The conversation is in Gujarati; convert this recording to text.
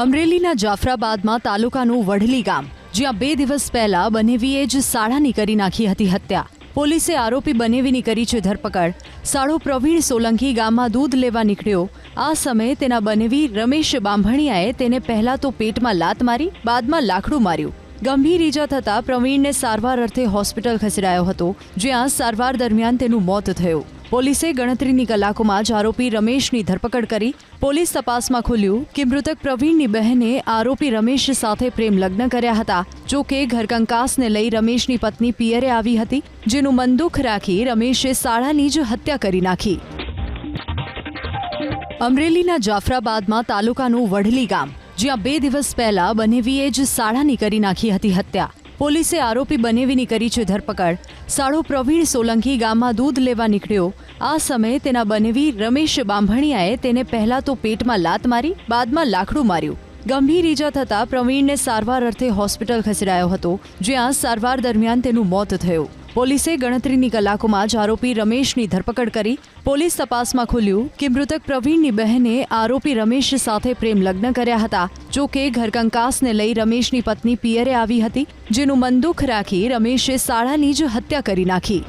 અમરેલીના જાફરાબાદમાં તાલુકાનું વઢલી ગામ, જ્યાં બે દિવસ પહેલા બનેવીએ જ શાળાની કરી નાખી હતી હત્યા. પોલીસે આરોપી બનેવીની કરી છે ધરપકડ. સાળો પ્રવીણ સોલંકી ગામમાં દૂધ લેવા નીકળ્યો. આ સમયે તેના બનેવી રમેશ બાંભણિયાએ તેને પહેલા તો પેટમાં લાત મારી, બાદમાં લાકડું માર્યું. ગંભીર ઈજા થતાં પ્રવીણને સારવાર અર્થે હોસ્પિટલ ખસેડાયો હતો, જ્યાં સારવાર દરમિયાન તેનું મોત થયું. પોલીસે ગણતરીની કલાકોમાં જ આરોપી રમેશની ધરપકડ કરી. પોલીસ તપાસમાં ખુલ્યું કે મૃતક પ્રવીણની બહેને આરોપી રમેશ સાથે પ્રેમ લગ્ન કર્યા હતા. જો કે ઘરકંકાસને લઈ રમેશની પત્ની પિયરે આવી હતી, જેનું મનદુખ રાખી રમેશે શાળાની જ હત્યા કરી નાખી. અમરેલીના જાફરાબાદમાં તાલુકાનું વઢલી ગામ, જ્યાં બે દિવસ પહેલા બનેવીએ જ શાળાની કરી નાખી હતી હત્યા. પોલીસે આરોપી બનેવીની કરી છે ધરપકડ. સાળો પ્રવીણ સોલંકી ગામમાં દૂધ લેવા નીકળ્યો. આ સમયે તેના બનેવી રમેશ બાંભણિયાએ તેને પહેલા તો પેટમાં લાત મારી, બાદમાં લાકડું માર્યું. ગંભીર ઈજા થતાં પ્રવીણને સારવાર અર્થે હોસ્પિટલ ખસેડાયો હતો, જ્યાં સારવાર દરમિયાન તેનું મોત થયું. પોલીસે ગણતરીની કલાકોમાં જ આરોપી રમેશની ધરપકડ કરી. પોલીસ તપાસમાં ખુલ્યું કે મૃતક પ્રવીણની બહેને આરોપી રમેશ સાથે પ્રેમ લગ્ન કર્યા હતા. જો કે ઘરકંકાસને લઈ રમેશની પત્ની પિયરે આવી હતી, જેનું મનદુખ રાખી રમેશે શાળાની જ હત્યા કરી નાખી.